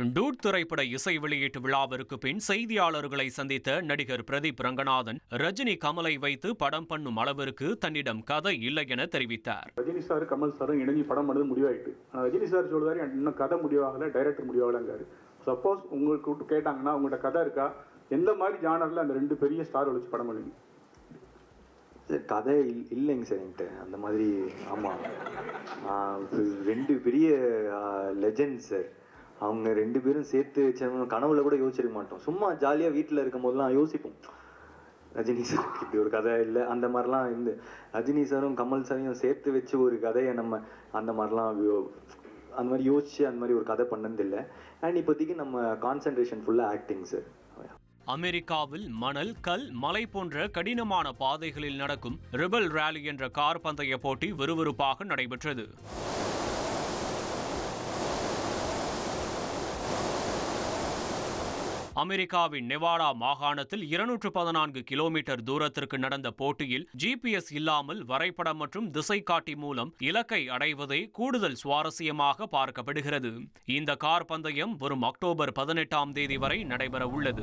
Dude திரைப்பட இசை வெளியீட்டு விழாவிற்கு பின் செய்தியாளர்களை சந்தித்த நடிகர் பிரதீப் ரங்கநாதன் ரஜினி கமலை வைத்து படம் பண்ணும் அளவிற்கு தன்னிடம் கதை இல்லை என தெரிவித்தார். ரஜினி சார் கமல் சாரும் இணைஞ்சு படம் பண்ணது முடிவாயிட்டு. ரஜினி சார் சொல்றாரு "எனக்கு இன்னும் கதை முடிவாகல டைரக்டர் முடிவாகலங்காரு சப்போஸ் உங்களுக்கு கேட்டாங்கன்னா உங்கள்கிட்ட கதை இருக்கா? எந்த மாதிரி ஜானரில் அந்த ரெண்டு பெரிய ஸ்டார் வச்சு படம் பண்ணுவீங்க சார் கதை இல் இல்லைங்க சார் என்கிட்ட. அந்த மாதிரி ஆமாம் ரெண்டு பெரிய லெஜெண்ட் சார். அவங்க ரெண்டு பேரும் சேர்த்து வச்சு கனவுல கூட யோசிச்சிருக்க மாட்டோம். சும்மா ஜாலியாக வீட்டில் இருக்கும் போதெல்லாம் யோசிப்போம். ரஜினி சார் இப்படி ஒரு கதை இல்லை அந்த மாதிரிலாம் இருந்து. ரஜினி சாரும் கமல் சாரையும் சேர்த்து வச்சு ஒரு கதையை நம்ம அந்த மாதிரிலாம் அந்த மாதிரி யோசிச்சு அந்த மாதிரி ஒரு கதை பண்ணதில்லை அண்ட் இப்போதைக்கு நம்ம கான்சென்ட்ரேஷன் ஃபுல்லாக ஆக்டிங் சார் அமெரிக்காவில் மணல் கல் மலை போன்ற கடினமான பாதைகளில் நடக்கும் ரிபல் ரேலி என்ற கார் பந்தய போட்டி விறுவிறுப்பாக நடைபெற்றது. அமெரிக்காவின் நெவாடா மாகாணத்தில் இருநூற்று பதினான்கு கிலோமீட்டர் தூரத்திற்கு நடந்த போட்டியில் ஜிபிஎஸ் இல்லாமல் வரைபடம் மற்றும் திசைகாட்டி மூலம் இலக்கை அடைவதே கூடுதல் சுவாரஸ்யமாக பார்க்கப்படுகிறது. இந்த கார் பந்தயம் வரும் அக்டோபர் பதினெட்டாம் தேதி வரை நடைபெற உள்ளது